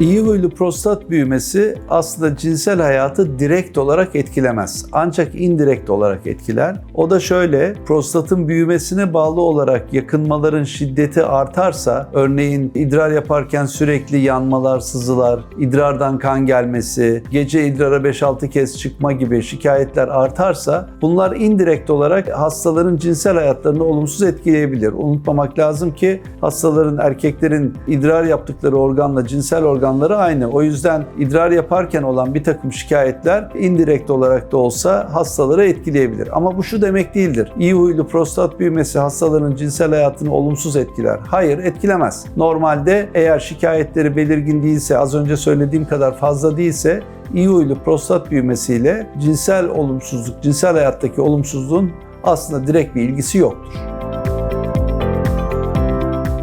İyi huylu prostat büyümesi aslında cinsel hayatı direkt olarak etkilemez. Ancak indirekt olarak etkiler. O da şöyle, prostatın büyümesine bağlı olarak yakınmaların şiddeti artarsa, örneğin idrar yaparken sürekli yanmalar, sızılar, idrardan kan gelmesi, gece idrara 5-6 kez çıkma gibi şikayetler artarsa, bunlar indirekt olarak hastaların cinsel hayatlarını olumsuz etkileyebilir. Unutmamak lazım ki hastaların, erkeklerin idrar yaptıkları organla cinsel organ organları aynı. O yüzden idrar yaparken olan bir takım şikayetler indirekt olarak da olsa hastaları etkileyebilir. Ama bu şu demek değildir. İyi huylu prostat büyümesi hastaların cinsel hayatını olumsuz etkiler. Hayır etkilemez. Normalde eğer şikayetleri belirgin değilse, az önce söylediğim kadar fazla değilse iyi huylu prostat büyümesiyle cinsel olumsuzluk, cinsel hayattaki olumsuzluğun aslında direkt bir ilgisi yoktur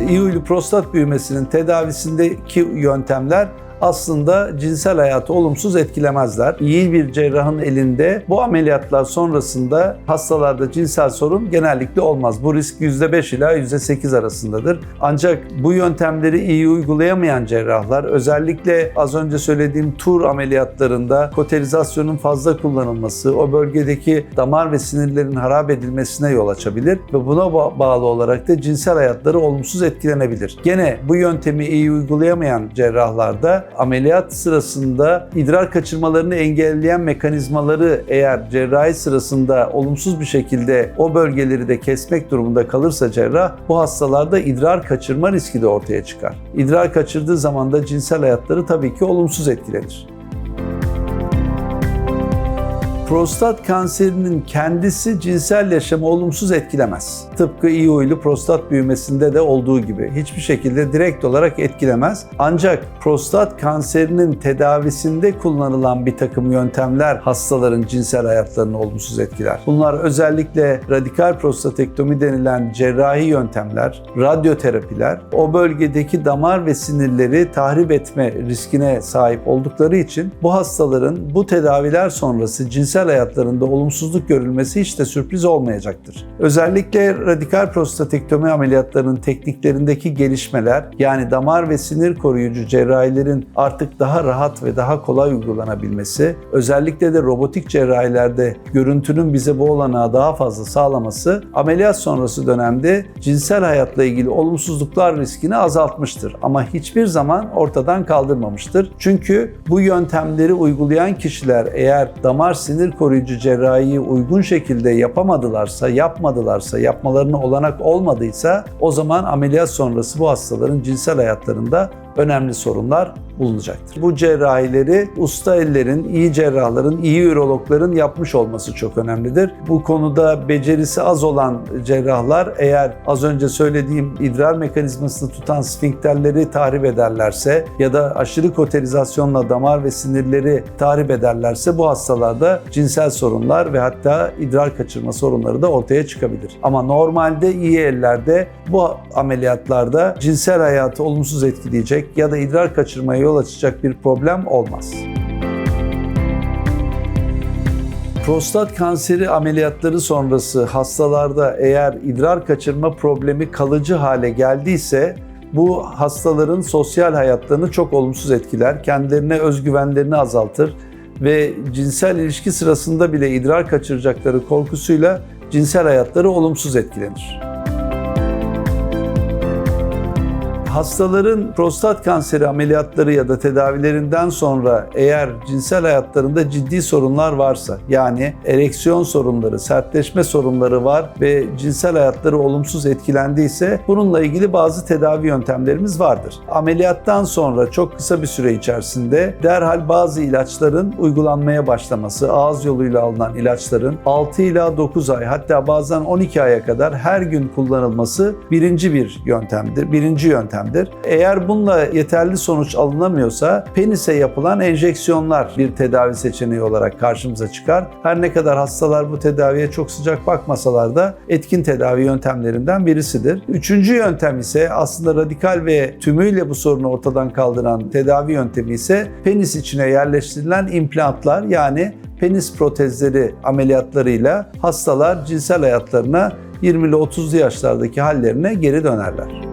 iyi huylu prostat büyümesinin tedavisindeki yöntemler aslında cinsel hayatı olumsuz etkilemezler. İyi bir cerrahın elinde bu ameliyatlar sonrasında hastalarda cinsel sorun genellikle olmaz. Bu risk %5 ila %8 arasındadır. Ancak bu yöntemleri iyi uygulayamayan cerrahlar özellikle az önce söylediğim tur ameliyatlarında koterizasyonun fazla kullanılması, o bölgedeki damar ve sinirlerin harap edilmesine yol açabilir ve buna bağlı olarak da cinsel hayatları olumsuz etkilenebilir. Gene bu yöntemi iyi uygulayamayan cerrahlarda ameliyat sırasında idrar kaçırmalarını engelleyen mekanizmaları eğer cerrahi sırasında olumsuz bir şekilde o bölgeleri de kesmek durumunda kalırsa cerrah bu hastalarda idrar kaçırma riski de ortaya çıkar. İdrar kaçırdığı zaman da cinsel hayatları tabii ki olumsuz etkilenir prostat kanserinin kendisi cinsel yaşamı olumsuz etkilemez. Tıpkı iyi huylu prostat büyümesinde de olduğu gibi hiçbir şekilde direkt olarak etkilemez. Ancak prostat kanserinin tedavisinde kullanılan bir takım yöntemler hastaların cinsel hayatlarını olumsuz etkiler. Bunlar özellikle radikal prostatektomi denilen cerrahi yöntemler, radyoterapiler, o bölgedeki damar ve sinirleri tahrip etme riskine sahip oldukları için bu hastaların bu tedaviler sonrası cinsel cinsel hayatlarında olumsuzluk görülmesi hiç de sürpriz olmayacaktır. Özellikle radikal prostatektomi ameliyatlarının tekniklerindeki gelişmeler yani damar ve sinir koruyucu cerrahilerin artık daha rahat ve daha kolay uygulanabilmesi, özellikle de robotik cerrahilerde görüntünün bize bu olanağı daha fazla sağlaması ameliyat sonrası dönemde cinsel hayatla ilgili olumsuzluklar riskini azaltmıştır ama hiçbir zaman ortadan kaldırmamıştır. Çünkü bu yöntemleri uygulayan kişiler eğer damar sinir sinir koruyucu cerrahiyi uygun şekilde yapamadılarsa, yapmadılarsa, yapmalarına olanak olmadıysa o zaman ameliyat sonrası bu hastaların cinsel hayatlarında önemli sorunlar bulunacaktır. Bu cerrahileri usta ellerin, iyi cerrahların, iyi ürologların yapmış olması çok önemlidir. Bu konuda becerisi az olan cerrahlar eğer az önce söylediğim idrar mekanizmasını tutan sfinkterleri tahrip ederlerse ya da aşırı koterizasyonla damar ve sinirleri tahrip ederlerse bu hastalarda cinsel sorunlar ve hatta idrar kaçırma sorunları da ortaya çıkabilir. Ama normalde iyi ellerde bu ameliyatlarda cinsel hayatı olumsuz etkileyecek ya da idrar kaçırmaya yol açacak bir problem olmaz. Prostat kanseri ameliyatları sonrası hastalarda eğer idrar kaçırma problemi kalıcı hale geldiyse bu hastaların sosyal hayatlarını çok olumsuz etkiler, kendilerine özgüvenlerini azaltır ve cinsel ilişki sırasında bile idrar kaçıracakları korkusuyla cinsel hayatları olumsuz etkilenir. Hastaların prostat kanseri ameliyatları ya da tedavilerinden sonra eğer cinsel hayatlarında ciddi sorunlar varsa yani ereksiyon sorunları, sertleşme sorunları var ve cinsel hayatları olumsuz etkilendiyse bununla ilgili bazı tedavi yöntemlerimiz vardır. Ameliyattan sonra çok kısa bir süre içerisinde derhal bazı ilaçların uygulanmaya başlaması, ağız yoluyla alınan ilaçların 6 ila 9 ay hatta bazen 12 aya kadar her gün kullanılması birinci bir yöntemdir. Birinci yöntem yöntemdir. Eğer bununla yeterli sonuç alınamıyorsa penise yapılan enjeksiyonlar bir tedavi seçeneği olarak karşımıza çıkar. Her ne kadar hastalar bu tedaviye çok sıcak bakmasalar da etkin tedavi yöntemlerinden birisidir. Üçüncü yöntem ise aslında radikal ve tümüyle bu sorunu ortadan kaldıran tedavi yöntemi ise penis içine yerleştirilen implantlar yani penis protezleri ameliyatlarıyla hastalar cinsel hayatlarına 20 ile 30'lu yaşlardaki hallerine geri dönerler.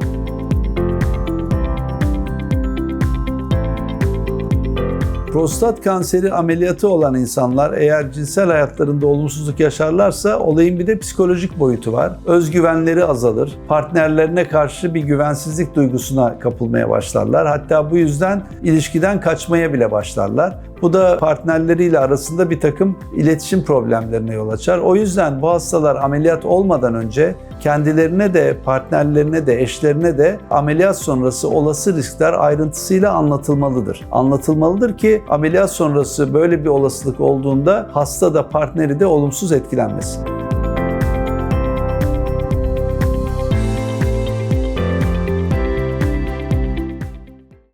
Prostat kanseri ameliyatı olan insanlar eğer cinsel hayatlarında olumsuzluk yaşarlarsa olayın bir de psikolojik boyutu var. Özgüvenleri azalır. Partnerlerine karşı bir güvensizlik duygusuna kapılmaya başlarlar. Hatta bu yüzden ilişkiden kaçmaya bile başlarlar. Bu da partnerleriyle arasında bir takım iletişim problemlerine yol açar. O yüzden bu hastalar ameliyat olmadan önce kendilerine de, partnerlerine de, eşlerine de ameliyat sonrası olası riskler ayrıntısıyla anlatılmalıdır. Anlatılmalıdır ki ameliyat sonrası böyle bir olasılık olduğunda hasta da partneri de olumsuz etkilenmesin.